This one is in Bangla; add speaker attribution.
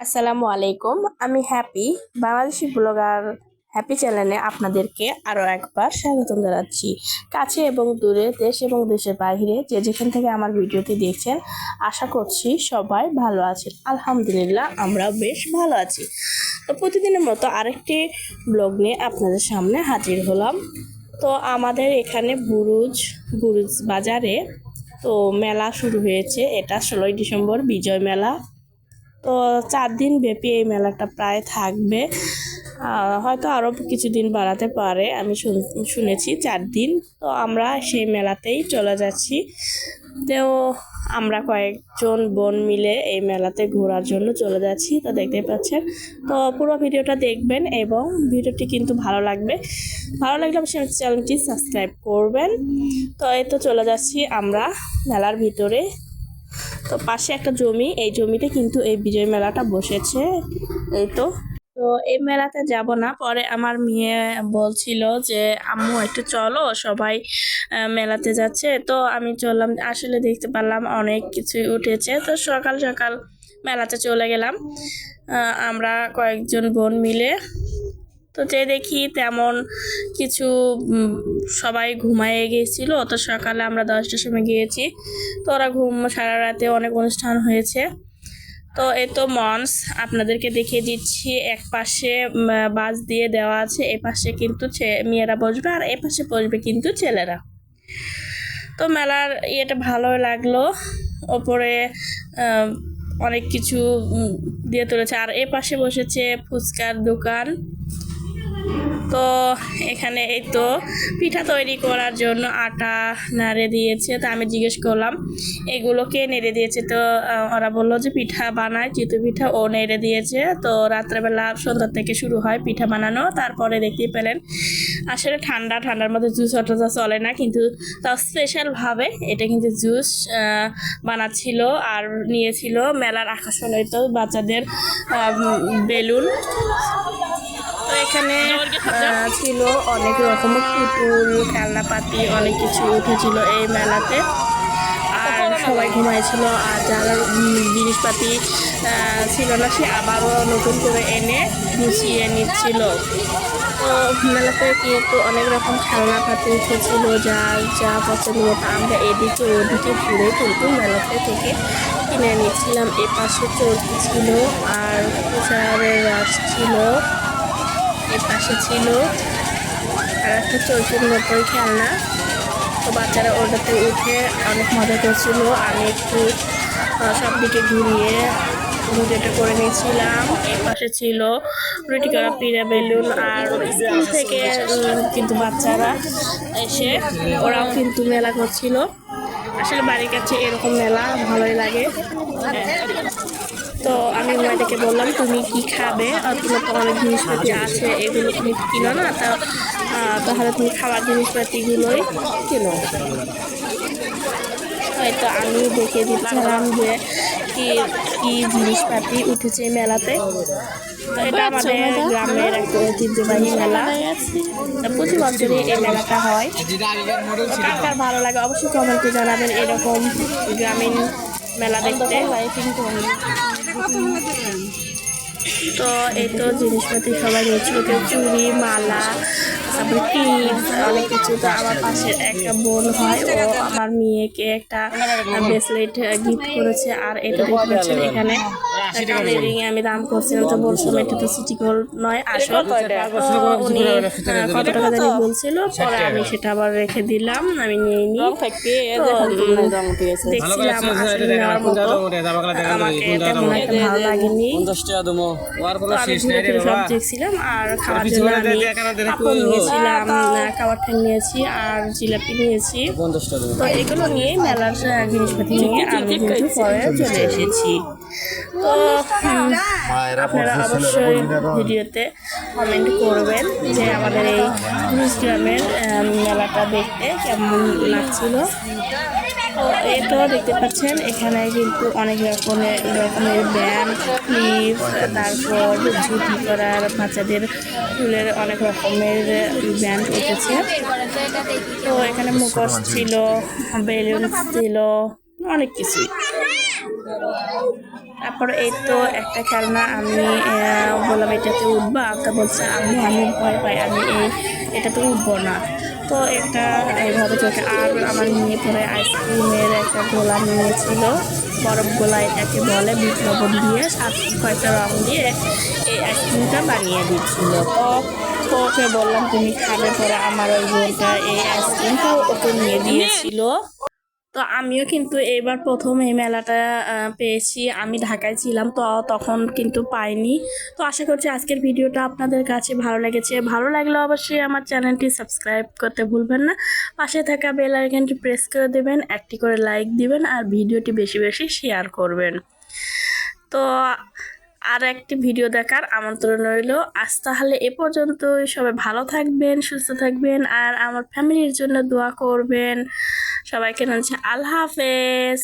Speaker 1: আসসালামু আলাইকুম। আমি হ্যাপি, বাংলাদেশি ব্লগার হ্যাপি চ্যানেলে আপনাদেরকে আরও একবার স্বাগতম জানাচ্ছি। কাছে এবং দূরে, দেশ এবং দেশের বাইরে যে যেখান থেকে আমার ভিডিওটি দেখছেন, আশা করছি সবাই ভালো আছেন। আলহামদুলিল্লাহ আমরা বেশ ভালো আছি। তো প্রতিদিনের মতো আরেকটি ব্লগ নিয়ে আপনাদের সামনে হাজির হলাম। তো আমাদের এখানে বুরুজ বুরুজ বাজারে তো মেলা শুরু হয়েছে। এটা ষোলোই ডিসেম্বর বিজয় মেলা। তো চার দিন ব্যাপী এই মেলাটা প্রায় থাকবে। হয়তো আরও কিছুদিন বাড়াতে পারে, আমি শুন- শুনেছি চার দিন। তো আমরা সেই মেলাতেই চলে যাচ্ছি। তো আমরা কয়েকজন বোন মিলে এই মেলাতে ঘোরার জন্য চলে যাচ্ছি, তো দেখতে পাচ্ছেন। তো পুরো ভিডিওটা দেখবেন এবং ভিডিওটি কিন্তু ভালো লাগবে। ভালো লাগলে অবশ্যই চ্যানেলটি সাবস্ক্রাইব করবেন। তো এই তো চলে যাচ্ছি আমরা মেলার ভিতরে। তো পাশে একটা জমি, এই জমিতে কিন্তু এই বিজয় মেলাটা বসেছে। এই তো। তো এই মেলাতে যাব না। পরে আমার মেয়ে বলছিল যে, আম্মু, একটু চলো, সবাই মেলাতে যাচ্ছে। তো আমি চললাম, আসলে দেখতে পারলাম অনেক কিছুই উঠেছে। তো সকাল সকাল মেলাতে চলে গেলাম। আমরা কয়েকজন বোন মিলে তো যে দেখি তেমন কিছু সবাই ঘুমায়ে গিয়েছিল তো সকালে আমরা দশটার সময় গিয়েছি। তো ওরা ঘুম, সারা রাতে অনেক অনুষ্ঠান হয়েছে। তো এ তো মঞ্চ আপনাদেরকে দেখিয়ে দিচ্ছি। এক পাশে বাস দিয়ে দেওয়া আছে, এ পাশে কিন্তু মেয়েরা বসবে আর এ পাশে বসবে কিন্তু ছেলেরা। তো মেলার ইয়েটা ভালো লাগল। ওপরে অনেক কিছু দিয়ে তুলেছে। আর এ পাশে বসেছে ফুচকার দোকান। তো এখানে এই তো পিঠা তৈরি করার জন্য আটা নাড়ে দিয়েছে। তা আমি জিজ্ঞেস করলাম, এগুলো এগুলোকে নেড়ে দিয়েছে? তো ওরা বলল যে, পিঠা বানায় চিতু পিঠা ও নেড়ে দিয়েছে। তো রাত্রেবেলা সন্ধ্যা থেকে শুরু হয় পিঠা বানানো। তারপরে দেখতেই পেলেন, আসলে ঠান্ডা, ঠান্ডার মধ্যে জুস অটোটা চলে না, কিন্তু তাও স্পেশালভাবে এটা কিন্তু জুস বানাচ্ছিল আর নিয়েছিল মেলার আকর্ষণ তো বাচ্চাদের বেলুন। তো এখানে ছিল অনেক রকমের পুতুল, খেলনাপাতি, অনেক কিছু উঠেছিল এই মেলাতে। আর সবাই ঘুমাইছিল, আর যারা জিনিসপাতি ছিল না, সে আবারও নতুন করে এনে গুছিয়ে নিচ্ছিল। তো মেলাতে কিন্তু অনেক রকম খেলনাপাতি উঠেছিল যা যা পছন্দ মতো আমরা এদিকে ওদিকে ঘুরে কিন্তু মেলাতে থেকে কিনে নিচ্ছিলাম। এ পাশে চর্কি ছিল, আর প্রচারের রস ছিল। এর পাশে ছিল আর একটা চৌকির মতোই খেলনা। তো বাচ্চারা ওটাতে উঠে অনেক মজা করছিল। আমি একটু সব দিকে ঘুরিয়ে ভিডিওটা করে নিয়েছিলাম। এর পাশে ছিল রুটি করা পিড়া বেলুন আর স্কুল থেকে কিন্তু বাচ্চারা এসে, ওরাও কিন্তু মেলা করছিল। আসলে বাড়ির কাছে এরকম মেলা ভালোই লাগে। তো আমি মাইটাকে বললাম তুমি কি খাবে? আর তোমার তো অনেক জিনিসপাতি আছে এগুলো তুমি কিনো না তা তাহলে তুমি খাবার জিনিসপাতিগুলোই কিনো। হয়তো আমি দেখে দিচ্ছিলাম যে কি কি জিনিসপাতি উঠেছে মেলাতে। এটা আমাদের গ্রামের একটা ঐতিহ্যবাহী মেলা। প্রতি বছরই এই মেলাটা হয়। কার ভালো লাগে অবশ্যই কমেন্টে জানাবেন এরকম গ্রামীণ মেলা দেখতে। তো এই তো জিনিসপাতি সবাই নিয়েছিল কেউ চুড়ি মালা তারপরে অনেক কিছু তো আমার পাশে একটা বোন হয় ও আমার মেয়েকে একটা ব্রেসলেট গিফট করেছে আর এটা দেখতে পাচ্ছেন এখানে রিং আমি দাম করছিলাম তো বলছিলাম এটা তো সিটি গোল্ড নয় আসল উনি কত টাকা জানি বলছিল পরে আমি সেটা আবার রেখে দিলাম আমি নিয়ে নিই দেখছিলাম আসলে নেওয়ার মতো আমাকে তেমন একটা ভালো লাগেনি তো আমি সব দেখছিলাম আর খাওয়ার জন্য আমি পাপড় নিয়েছিলাম খাবার ঠ্যাং নিয়েছি আর জিলাপি নিয়েছি। তো এগুলো নিয়ে মেলার জিনিসপত্র জিনিসপাতি নিয়ে আমি কিন্তু পরে চলে এসেছি। তো আপনারা অবশ্যই ভিডিওতে কমেন্ট করবেন যে আমাদের এই গ্রামের মেলাটা দেখতে কেমন লাগছিল। তো দেখতে পাচ্ছেন এখানে কিন্তু অনেক রকমের রকমের ব্যান্ড ক্লিপ তারপর ঝুটি করার বাচ্চাদের ফুলের অনেক রকমের ব্যান্ড উঠেছে। তো এখানে মুখোশ ছিল বেলুন ছিল অনেক কিছুই। তারপর এই তো একটা খেলনা, আমি বললাম এটাতে উঠবা? তা বলছে আমি আমি ভয় পাই, আমি এই, এটাতে উঠবো না। তো এটা এইভাবে চলছে। আর আমার নিয়ে পরে আইসক্রিমের একটা গোলা নিয়েছিল, বরফ গোলা এটাকে বলে বিট লবণ দিয়ে, সাত কয়েকটা রং দিয়ে এই আইসক্রিমটা বানিয়ে দিচ্ছিল তো ওকে বললাম, তুমি খাবে পরে আমার ওই বোনটা এই আইসক্রিমটা ওকে নিয়ে দিয়েছিল। তো আমিও কিন্তু এবার প্রথম এই মেলাটা পেয়েছি। আমি ঢাকায় ছিলাম তো তখন কিন্তু পাইনি। তো আশা করছি আজকের ভিডিওটা আপনাদের কাছে ভালো লেগেছে। ভালো লাগলে অবশ্যই আমার চ্যানেলটি সাবস্ক্রাইব করতে ভুলবেন না। পাশে থাকা বেল আইকনটি প্রেস করে দেবেন, একটি করে লাইক দিবেন আর ভিডিওটি বেশি বেশি শেয়ার করবেন। তো আর একটি ভিডিও দেখার আমন্ত্রণ রইল। আজ তাহলে এ পর্যন্তই। সবাই ভালো থাকবেন, সুস্থ থাকবেন আর আমার ফ্যামিলির জন্য দোয়া করবেন। সবাইকে জানাচ্ছি আল্লাহ হাফেজ।